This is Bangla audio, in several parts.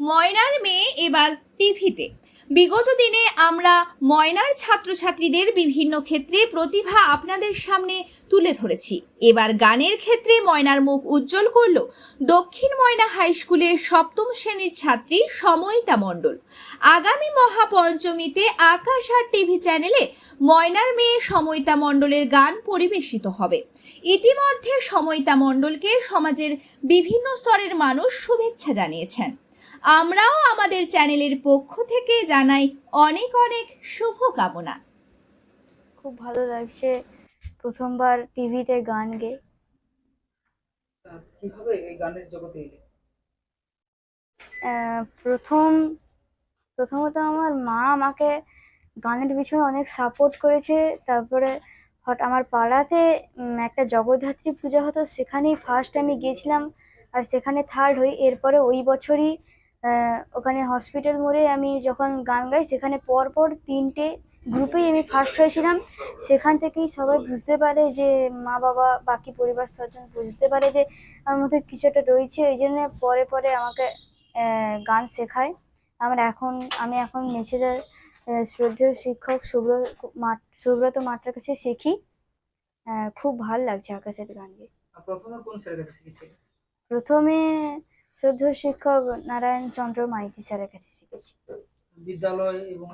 ময়নার মেয়ে এবার টিভিতে। বিগত দিনে আমরা ময়নার ছাত্রছাত্রীদের বিভিন্ন ক্ষেত্রে প্রতিভা আপনাদের সামনে তুলে ধরেছি। এবার গানের ক্ষেত্রে ময়নার মুখ উজ্জ্বল করল দক্ষিণ ময়না হাই স্কুলের সপ্তম শ্রেণির ছাত্রী সময়িতা মণ্ডল। আগামী মহাপঞ্চমীতে আকাশ আর টিভি চ্যানেলে ময়নার মেয়ে সময়িতা মণ্ডলের গান পরিবেশিত হবে। ইতিমধ্যে সময়িতা মণ্ডলকে সমাজের বিভিন্ন স্তরের মানুষ শুভেচ্ছা জানিয়েছেন। আমরাও আমাদের চ্যানেলের পক্ষ থেকে জানাই অনেক অনেক শুভকামনা। খুব ভালো লাগছে প্রথমবার টিভিতে গান গেয়ে আহ, কীভাবে এই গানের জগতে এলে? প্রথম প্রথমত আমার মা আমাকে গানের পিছনে অনেক সাপোর্ট করেছে। তারপরে হট আমার পাড়াতে একটা জগদ্ধাত্রী পূজা হতো সেখানেই ফার্স্ট আমি গিয়েছিলাম। আর সেখানে থার্ড হই। এরপরে ওই বছরই ওখানে হসপিটাল মোড়ে আমি যখন গান গাই সেখানে পর পর তিনটে গ্রুপেই আমি ফার্স্ট হয়েছিলাম। সেখান থেকেই সবাই বুঝতে পারে যে মা বাবা বাকি পরিবার স্বজন বুঝতে পারে যে আমার মধ্যে কিছু একটা রয়েছে। ওই জন্য পরে পরে আমাকে গান শেখায়। আমার এখন আমি এখন নেচেদের শ্রদ্ধেয় শিক্ষক সুব্রত মাঠ সুব্রত মাঠের কাছে শিখি। খুব ভালো লাগছে আকাশের গান প্রথমে কোন স্যারের কাছে শিখেছিলে? প্রথমে শ্রদ্ধেয় শিক্ষক নারায়ণ চন্দ্র মাইতি স্যারের কাছে শিখেছি। বিদ্যালয় এবং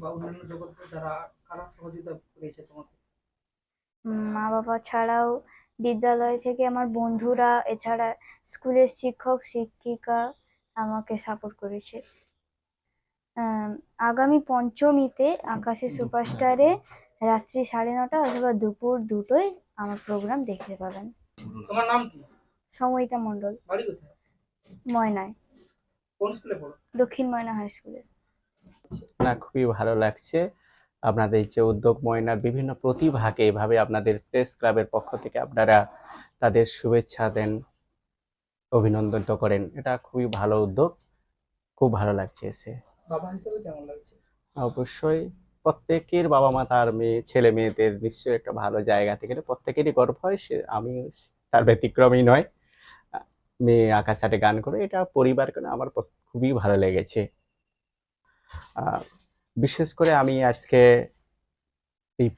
বা অন্যান্য জগতে যারা কারা সহযোগিতা করেছে তোমাকে? মা বাবা ছাড়াও বিদ্যালয় থেকে আমার বন্ধুরা এছাড়া স্কুলের শিক্ষক শিক্ষিকা আমাকে সাপোর্ট করেছে। আগামী পঞ্চমীতে আকাশে সুপারস্টারে রাত্রি সাড়ে নটা অথবা দুপুর দুটোয় আমার প্রোগ্রাম দেখতে পাবেন। তোমার নাম কি? সময়িতা মণ্ডল। বাড়ি কোথায়? ময়নায়। কোন স্কুলে পড়ো? দক্ষিণ ময়না হাই স্কুলে। না খুবই ভালো লাগছে। আপনাদের যে উদ্যোগ ময়নার বিভিন্ন প্রতিভাকে এভাবে আপনাদের প্রেস ক্লাবের পক্ষ থেকে আপনারা তাদের শুভেচ্ছা দেন অভিনন্দন তো করেন। এটা খুবই ভালো উদ্যোগ। খুব ভালো লাগছে এসে। বাবা হিসেবে কেমন লাগছে? অবশ্যই প্রত্যেকের বাবা মা তার মেয়ে ছেলে মেয়েদের নিশ্চয়ই একটা ভালো জায়গা থেকে প্রত্যেকেরই গর্ব হয় সে আমি তার ব্যতিক্রমই নয়। মেয়ে আকাশ গান করে এটা পরিবার কেন আমার খুবই ভালো লেগেছে। বিশেষ করে আমি আজকে এই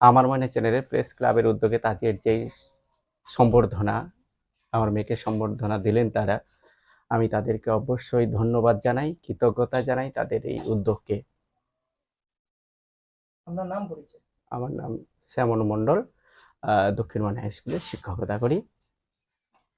আমার মনে চ্যানেলের প্রেস ক্লাবের উদ্যোগে তাদের যেই সম্বর্ধনা আমার মেয়েকে সম্বর্ধনা দিলেন তারা আমি তাদেরকে অবশ্যই ধন্যবাদ জানাই কৃতজ্ঞতা জানাই তাদের এই উদ্যোগকে। আপনার নাম পরিচয়? আমার নাম শ্যামন মণ্ডল দক্ষিণ মনে হাই স্কুলে শিক্ষকতা করি।